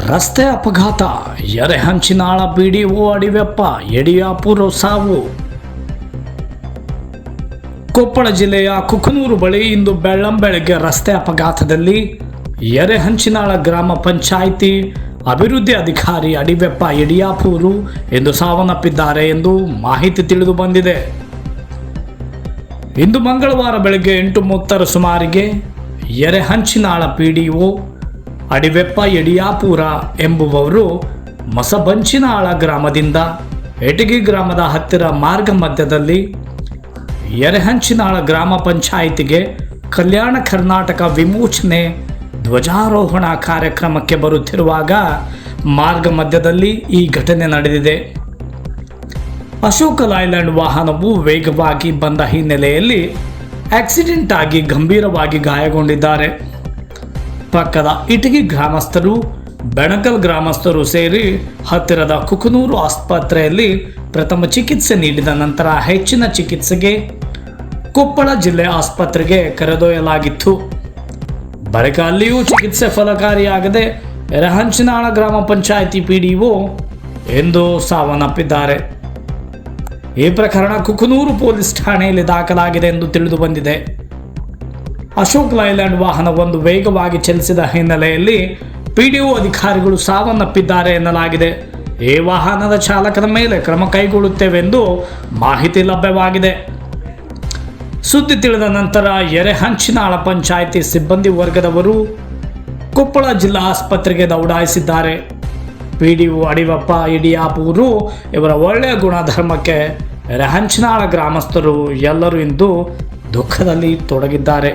ರಸ್ತೆ ಅಪಘಾತ. ಎರೆಹಂಚಿನಾಳ ಬಿಡಿಒ ಅಡಿವೆಪ್ಪ ಯಡಿಯಾಪುರ ಸಾವು. ಕೊಪ್ಪಳ ಜಿಲ್ಲೆಯ ಕುಕನೂರು ಬಳಿ ಇಂದು ಬೆಳ್ಳಂಬೆಳಗ್ಗೆ ರಸ್ತೆ ಅಪಘಾತದಲ್ಲಿ ಎರೆಹಂಚಿನಾಳ ಗ್ರಾಮ ಪಂಚಾಯಿತಿ ಅಭಿವೃದ್ಧಿ ಅಧಿಕಾರಿ ಅಡಿವೆಪ್ಪ ಯಡಿಯಾಪೂರು ಎಂದು ಸಾವನ್ನಪ್ಪಿದ್ದಾರೆ ಎಂದು ಮಾಹಿತಿ ತಿಳಿದು ಬಂದಿದೆ. ಇಂದು ಮಂಗಳವಾರ ಬೆಳಗ್ಗೆ ಎಂಟು ಮೂವತ್ತರ ಸುಮಾರಿಗೆ ಎರೆಹಂಚಿನಾಳ ಪಿಡಿಒ ಅಡಿವೆಪ್ಪ ಯಡಿಯಾಪುರ ಎಂಬುವವರು ಮಸಬಂಚಿನಾಳ ಗ್ರಾಮದಿಂದ ಎಟಗಿ ಗ್ರಾಮದ ಹತ್ತಿರ ಮಾರ್ಗ ಮಧ್ಯದಲ್ಲಿ ಎರೆಹಂಚಿನಾಳ ಗ್ರಾಮ ಪಂಚಾಯಿತಿಗೆ ಕಲ್ಯಾಣ ಕರ್ನಾಟಕ ವಿಮೋಚನೆ ಧ್ವಜಾರೋಹಣ ಕಾರ್ಯಕ್ರಮಕ್ಕೆ ಬರುತ್ತಿರುವಾಗ ಮಾರ್ಗ ಮಧ್ಯದಲ್ಲಿ ಈ ಘಟನೆ ನಡೆದಿದೆ. ಅಶೋಕ ಲೈಲ್ಯಾಂಡ್ ವಾಹನವು ವೇಗವಾಗಿ ಬಂದ ಹಿನ್ನೆಲೆಯಲ್ಲಿ ಆಕ್ಸಿಡೆಂಟ್ ಆಗಿ ಗಂಭೀರವಾಗಿ ಗಾಯಗೊಂಡಿದ್ದಾರೆ. ಪಕ್ಕದ ಇಟಗಿ ಗ್ರಾಮಸ್ಥರು, ಬೆಣಕಲ್ ಗ್ರಾಮಸ್ಥರು ಸೇರಿ ಹತ್ತಿರದ ಕುಕನೂರು ಆಸ್ಪತ್ರೆಯಲ್ಲಿ ಪ್ರಥಮ ಚಿಕಿತ್ಸೆ ನೀಡಿದ ನಂತರ ಹೆಚ್ಚಿನ ಚಿಕಿತ್ಸೆಗೆ ಕೊಪ್ಪಳ ಜಿಲ್ಲೆ ಆಸ್ಪತ್ರೆಗೆ ಕರೆದೊಯ್ಯಲಾಗಿತ್ತು. ಬಳಿಕ ಅಲ್ಲಿಯೂ ಚಿಕಿತ್ಸೆ ಫಲಕಾರಿಯಾಗದೆ ಎರಹಂಚಿನಾಳ ಗ್ರಾಮ ಪಂಚಾಯಿತಿ ಪಿಡಿಒ ಎಂದು ಸಾವನ್ನಪ್ಪಿದ್ದಾರೆ. ಈ ಪ್ರಕರಣ ಕುಕನೂರು ಪೊಲೀಸ್ ಠಾಣೆಯಲ್ಲಿ ದಾಖಲಾಗಿದೆ ಎಂದು ತಿಳಿದು ಬಂದಿದೆ. ಅಶೋಕ್ ಲೈಲ್ಯಾಂಡ್ ವಾಹನವೊಂದು ವೇಗವಾಗಿ ಚಲಿಸಿದ ಹಿನ್ನೆಲೆಯಲ್ಲಿ ಪಿಡಿಒ ಅಧಿಕಾರಿಗಳು ಸಾವನ್ನಪ್ಪಿದ್ದಾರೆ ಎನ್ನಲಾಗಿದೆ. ಈ ವಾಹನದ ಚಾಲಕನ ಮೇಲೆ ಕ್ರಮ ಕೈಗೊಳ್ಳುತ್ತೇವೆಂದು ಮಾಹಿತಿ ಲಭ್ಯವಾಗಿದೆ. ಸುದ್ದಿ ತಿಳಿದ ನಂತರ ಎರೆಹಂಚಿನಾಳ ಪಂಚಾಯಿತಿ ಸಿಬ್ಬಂದಿ ವರ್ಗದವರು ಕೊಪ್ಪಳ ಜಿಲ್ಲಾ ಆಸ್ಪತ್ರೆಗೆ ದೌಡಾಯಿಸಿದ್ದಾರೆ. ಪಿಡಿಒ ಅಡಿವಪ್ಪ ಇಡಿಯಾಪೂರು ಇವರ ಒಳ್ಳೆಯ ಗುಣಧರ್ಮಕ್ಕೆ ಎರೆಹಂಚಿನಾಳ ಗ್ರಾಮಸ್ಥರು ಎಲ್ಲರೂ ಇಂದು ದುಃಖದಲ್ಲಿ ತೊಡಗಿದ್ದಾರೆ.